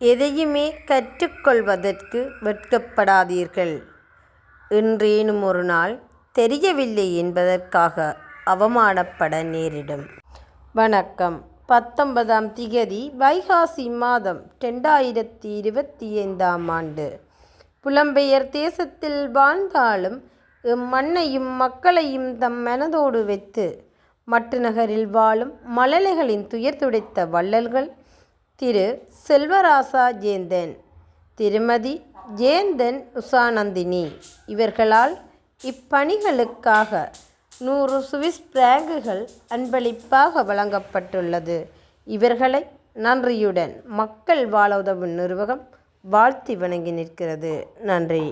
எதையுமே கற்றுக்கொள்வதற்கு வெட்கப்படாதீர்கள். என்றேனும் ஒரு நாள் தெரியவில்லை என்பதற்காக அவமானப்பட நேரிடும். வணக்கம் பத்தொன்பதாம் திகதி வைகாசி மாதம் ரெண்டாயிரத்தி இருபத்தி ஐந்தாம் ஆண்டு. புலம்பெயர் தேசத்தில் வாழ்ந்தாலும் எம் மண்ணையும் மக்களையும் தம் மனதோடு வைத்து மட்டு நகரில் வாழும் மழலைகளின் துயர் துடைத்த வள்ளல்கள் திரு. செல்வராசா ஜேந்தன் திருமதி. ஜேந்தன் உஷாநந்தினி இவர்களால் இப்பணிகளுக்காக நூறு சுவிஸ் பிராங்குகள் அன்பளிப்பாக வழங்கப்பட்டுள்ளது. இவர்களை நன்றியுடன் மக்கள் வாழ உதவும் நிறுவகம் வாழ்த்தி வணங்கி நிற்கிறது. நன்றி.